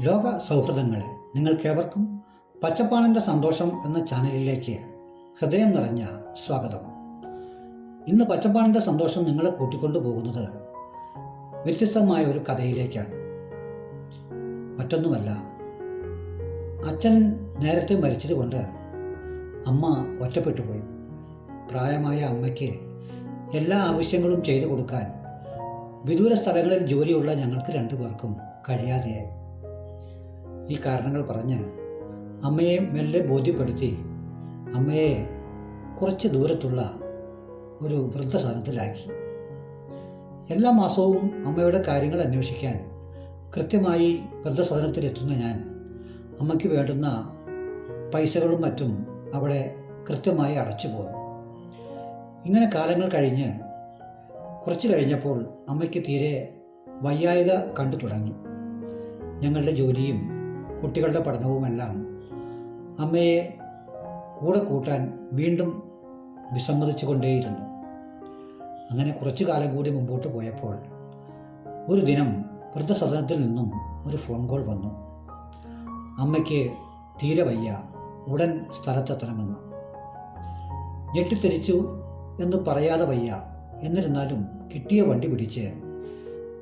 ലോക സൗഹൃദങ്ങളെ നിങ്ങൾക്കേവർക്കും പച്ചപ്പാണിന്റെ സന്തോഷം എന്ന ചാനലിലേക്ക് ഹൃദയം നിറഞ്ഞ സ്വാഗതം. ഇന്ന് പച്ചപ്പാണിന്റെ സന്തോഷം നിങ്ങളെ കൂട്ടിക്കൊണ്ടു പോകുന്നത് വ്യത്യസ്തമായ ഒരു കഥയിലേക്കാണ്. മറ്റൊന്നുമല്ല അച്ഛൻ നേരത്തെ മരിച്ചതുകൊണ്ട് അമ്മ ഒറ്റപ്പെട്ടു പോയി. പ്രായമായ അമ്മയ്ക്ക് എല്ലാ ആവശ്യങ്ങളും ചെയ്തു കൊടുക്കാൻ വിദൂര സ്ഥലങ്ങളിൽ ജോലിയുള്ള ഞങ്ങൾക്ക് രണ്ടുപേർക്കും കഴിയാതെയായി. ഈ കാരണങ്ങൾ പറഞ്ഞ് അമ്മയെ മെല്ലെ ബോധ്യപ്പെടുത്തി അമ്മയെ കുറച്ച് ദൂരത്തുള്ള ഒരു വൃദ്ധസദനത്തിലാക്കി എല്ലാ മാസവും അമ്മയുടെ കാര്യങ്ങൾ അന്വേഷിക്കാൻ കൃത്യമായി വൃദ്ധസദനത്തിലെത്തുന്ന ഞാൻ അമ്മയ്ക്ക് വേണ്ടുന്ന പൈസകളും മറ്റും അവിടെ കൃത്യമായി അടച്ചു പോകും ഇങ്ങനെ കാലങ്ങൾ കഴിഞ്ഞ് കുറച്ച് കഴിഞ്ഞപ്പോൾ അമ്മയ്ക്ക് തീരെ വയ്യായിക കണ്ടു തുടങ്ങി. ഞങ്ങളുടെ ജോലിയും കുട്ടികളുടെ പഠനവുമെല്ലാം അമ്മയെ കൂടെ കൂട്ടാൻ വീണ്ടും വിസമ്മതിച്ചു കൊണ്ടേയിരുന്നു അങ്ങനെ കുറച്ചു കാലം കൂടി മുമ്പോട്ട് പോയപ്പോൾ ഒരു ദിനം വൃദ്ധസദനത്തിൽ നിന്നും ഒരു ഫോൺ കോൾ വന്നു. അമ്മയ്ക്ക് തീരെ വയ്യ ഉടൻ സ്ഥലത്തെത്തണമെന്ന്. ഞെട്ടിത്തെരിച്ചു എന്ന് പറയാതെ വയ്യ എന്നിരുന്നാലും കിട്ടിയ വണ്ടി പിടിച്ച്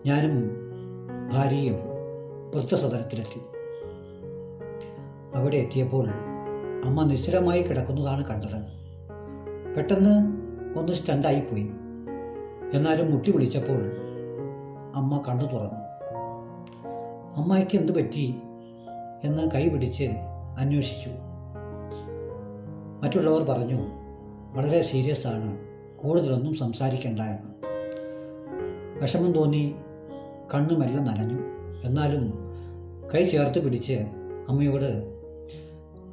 ഞാനും ഭാര്യയും വൃദ്ധസദനത്തിലെത്തി. അവിടെ എത്തിയപ്പോൾ അമ്മ നിശ്ചലമായി കിടക്കുന്നതാണ് കണ്ടത്. പെട്ടെന്ന് ഒന്ന് സ്റ്റണ്ടായിപ്പോയി എന്നാലും മുട്ടി വിളിച്ചപ്പോൾ അമ്മ കണ്ണു തുറന്നു. അമ്മയ്ക്ക് എന്തു പറ്റി? എന്ന് കൈ പിടിച്ച് അന്വേഷിച്ചു. മറ്റുള്ളവർ പറഞ്ഞു വളരെ സീരിയസ് ആണ്. കൂടുതലൊന്നും സംസാരിക്കേണ്ട എന്ന്. വിഷമം തോന്നി കണ്ണുമെല്ലാം നനഞ്ഞു. എന്നാലും കൈ ചേർത്ത് പിടിച്ച് അമ്മയോട്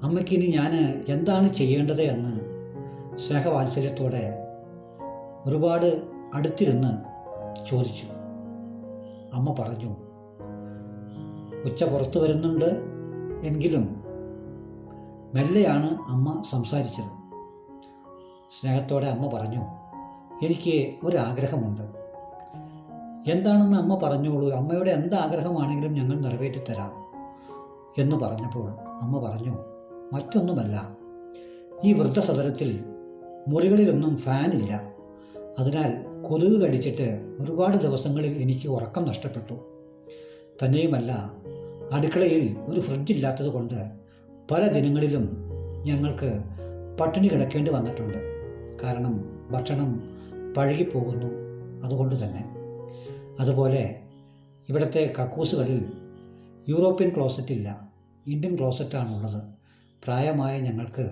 അമ്മയ്ക്കിനി ഞാൻ എന്താണ് ചെയ്യേണ്ടത് എന്ന് സ്നേഹവാത്സല്യത്തോടെ ഒരുപാട് അടുത്തിരുന്ന് ചോദിച്ചു. അമ്മ പറഞ്ഞു ഉച്ച പുറത്തു വരുന്നുണ്ട് എങ്കിലും മെല്ലെയാണ് അമ്മ സംസാരിച്ചത്. സ്നേഹത്തോടെ അമ്മ പറഞ്ഞു എനിക്ക് ഒരാഗ്രഹമുണ്ട്. എന്താണെന്ന് അമ്മ പറഞ്ഞോളൂ. അമ്മയുടെ എന്താഗ്രഹമാണെങ്കിലും ഞങ്ങൾ നിറവേറ്റിത്തരാം. എന്ന് പറഞ്ഞപ്പോൾ അമ്മ പറഞ്ഞു മറ്റൊന്നുമല്ല. ഈ വൃദ്ധസദനത്തിൽ മുറികളിലൊന്നും ഫാനില്ല. അതിനാൽ കൊതുക് കടിച്ചിട്ട് ഒരുപാട് ദിവസങ്ങളിൽ എനിക്ക് ഉറക്കം നഷ്ടപ്പെട്ടു. തന്നെയുമല്ല അടുക്കളയിൽ ഒരു ഫ്രിഡ്ജ് ഇല്ലാത്തത് കൊണ്ട് പല ദിനങ്ങളിലും ഞങ്ങൾക്ക് പട്ടിണി കിടക്കേണ്ടി വന്നിട്ടുണ്ട്. കാരണം ഭക്ഷണം പഴകിപ്പോകുന്നു അതുകൊണ്ട് തന്നെ. അതുപോലെ ഇവിടുത്തെ കക്കൂസുകളിൽ യൂറോപ്യൻ ക്ലോസറ്റ് ഇല്ല ഇന്ത്യൻ ക്ലോസറ്റാണുള്ളത്. പ്രായമായ ഞങ്ങൾക്ക്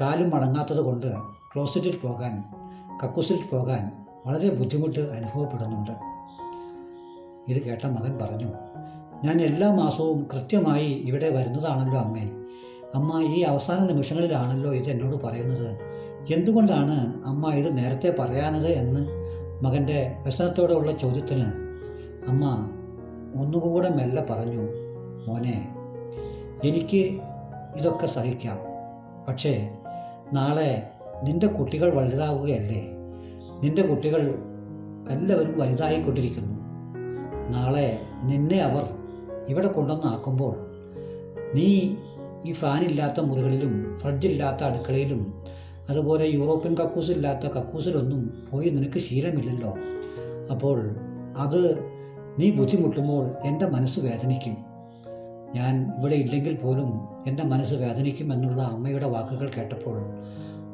കാലും മടങ്ങാത്തത് കൊണ്ട് ക്ലോസറ്റിൽ പോകാൻ കക്കൂസിൽ പോകാൻ വളരെ ബുദ്ധിമുട്ട് അനുഭവപ്പെടുന്നുണ്ട്. ഇത് കേട്ട മകൻ പറഞ്ഞു ഞാൻ എല്ലാ മാസവും കൃത്യമായി ഇവിടെ വരുന്നതാണല്ലോ അമ്മേ. അമ്മ ഈ അവസാന നിമിഷങ്ങളിലാണല്ലോ ഇത് എന്നോട് പറയുന്നത്. എന്തുകൊണ്ടാണ് അമ്മ ഇത് നേരത്തെ പറയാനത്? എന്ന് മകന്റെ വ്യസനത്തോടെയുള്ള ചോദ്യത്തിന് അമ്മ ഒന്നുകൂടെ മെല്ലെ പറഞ്ഞു മോനെ എനിക്ക് ഇതൊക്കെ സഹിക്കാം. പക്ഷേ നാളെ നിന്റെ കുട്ടികൾ വലുതാവുകയല്ലേ? നിന്റെ കുട്ടികൾ എല്ലാവരും വലുതായിക്കൊണ്ടിരിക്കുന്നു. നാളെ നിന്നെ അവർ ഇവിടെ കൊണ്ടുവന്നാക്കുമ്പോൾ നീ ഈ ഫാനില്ലാത്ത മുറികളിലും ഫ്രിഡ്ജില്ലാത്ത അടുക്കളയിലും അതുപോലെ യൂറോപ്യൻ കക്കൂസില്ലാത്ത കക്കൂസിലൊന്നും പോയി നിനക്ക് ശീലമില്ലല്ലോ. അപ്പോൾ അത് നീ ബുദ്ധിമുട്ടുമ്പോൾ എന്റെ മനസ്സ് വേദനിക്കും. ഞാൻ ഇവിടെ ഇല്ലെങ്കിൽ പോലും എന്റെ മനസ്സ് വേദനിക്കും എന്നുള്ള അമ്മയുടെ വാക്കുകൾ കേട്ടപ്പോൾ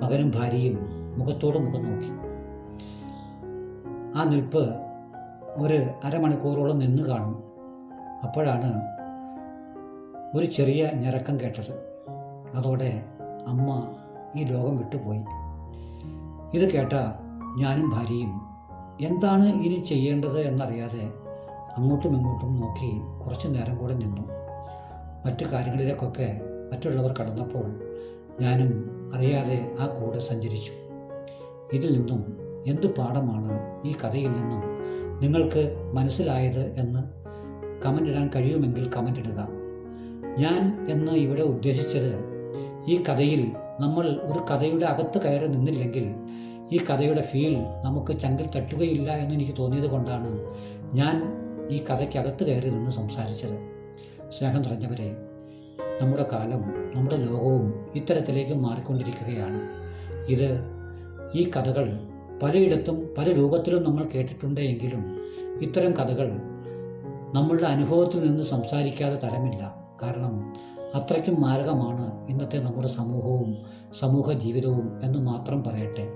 മകനും ഭാര്യയും മുഖത്തോട് മുഖം നോക്കി. ആ നിൽപ്പ് ഒരു അരമണിക്കൂറോളം നിന്ന് കാണും. അപ്പോഴാണ് ഒരു ചെറിയ ഞരക്കം കേട്ടത്. അതോടെ അമ്മ ഈ ലോകം വിട്ടുപോയി. ഇത് കേട്ട ഞാനും ഭാര്യയും എന്താണ് ഇനി ചെയ്യേണ്ടത് എന്നറിയാതെ അങ്ങോട്ടും ഇങ്ങോട്ടും നോക്കി കുറച്ചു നേരം കൂടെ നിന്നു. മറ്റു കാര്യങ്ങളിലേക്കൊക്കെ മറ്റുള്ളവർ കടന്നപ്പോൾ ഞാനും അറിയാതെ ആ കൂടെ സഞ്ചരിച്ചു. ഇതിൽ നിന്നും എന്ത് പാഠമാണ് ഈ കഥയിൽ നിന്നും നിങ്ങൾക്ക് മനസ്സിലായത് എന്ന് കമന്റ് ഇടാൻ കഴിയുമെങ്കിൽ കമന്റ് ഇടുക. ഞാൻ എന്ന് ഇവിടെ ഉദ്ദേശിച്ചത് ഈ കഥയിൽ നമ്മൾ ഒരു കഥയുടെ അകത്ത് കയറി നിന്നില്ലെങ്കിൽ ഈ കഥയുടെ ഫീൽ നമുക്ക് ചങ്കിൽ തട്ടുകയില്ല എന്ന് എനിക്ക് തോന്നിയത് കൊണ്ടാണ് ഞാൻ ഈ കഥയ്ക്കകത്ത് കയറി നിന്ന് സംസാരിച്ചത്. സ്നേഹം നിറഞ്ഞവരെ നമ്മുടെ കാലം നമ്മുടെ ലോകവും ഇത്തരത്തിലേക്ക് മാറിക്കൊണ്ടിരിക്കുകയാണ്. ഇത് ഈ കഥകൾ പലയിടത്തും പല രൂപത്തിലും നമ്മൾ കേട്ടിട്ടുണ്ട് എങ്കിലും ഇത്തരം കഥകൾ നമ്മളുടെ അനുഭവത്തിൽ നിന്ന് സംസാരിക്കാതെ തരമില്ല. കാരണം അത്രയ്ക്കും മാരകമാണ് ഇന്നത്തെ നമ്മുടെ സമൂഹവും സമൂഹ ജീവിതവും എന്ന് മാത്രം പറയട്ടെ.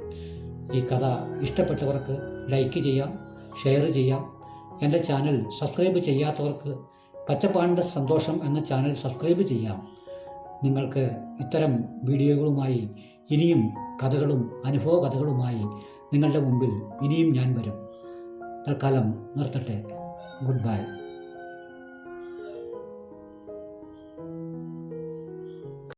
ഈ കഥ ഇഷ്ടപ്പെട്ടവർക്ക് ലൈക്ക് ചെയ്യാം ഷെയർ ചെയ്യാം. എന്റെ ചാനൽ സബ്സ്ക്രൈബ് ചെയ്യാത്തവർക്ക് പച്ചപ്പാടിന്റെ സന്തോഷം എന്ന ചാനൽ സബ്സ്ക്രൈബ് ചെയ്യാം. നിങ്ങൾക്ക് ഇത്തരം വീഡിയോകളുമായി ഇനിയും കഥകളും അനുഭവ കഥകളുമായി നിങ്ങളുടെ മുമ്പിൽ ഇനിയും ഞാൻ വരും. തൽക്കാലം നിർത്തട്ടെ. Good bye.